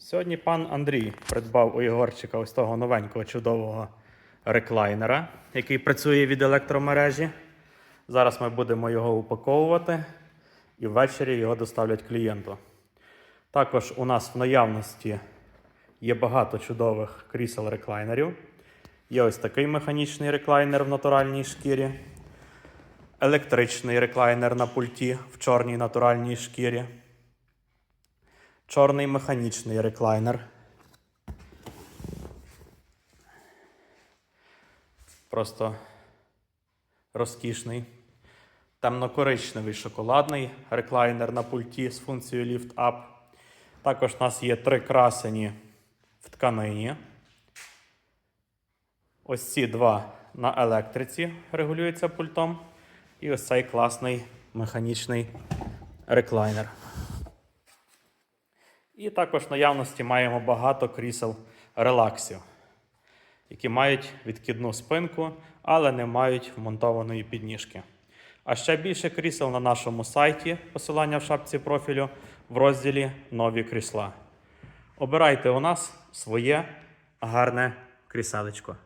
Сьогодні пан Андрій придбав у Єгорчика ось того новенького чудового реклайнера, який працює від електромережі. Зараз ми будемо його упаковувати і ввечері його доставлять клієнту. Також у нас в наявності є багато чудових крісел реклайнерів. Є ось такий механічний реклайнер в натуральній шкірі, електричний реклайнер на пульті в чорній натуральній шкірі. Чорний механічний реклайнер. Просто розкішний. Темно-коричневий шоколадний реклайнер на пульті з функцією Lift Up. Також у нас є три красені в тканині. Ось ці два на електриці регулюються пультом. І ось цей класний механічний реклайнер. І також в наявності маємо багато крісел релаксів, які мають відкидну спинку, але не мають вмонтованої підніжки. А ще більше крісел на нашому сайті, посилання в шапці профілю, в розділі Нові крісла. Обирайте у нас своє гарне кріселечко.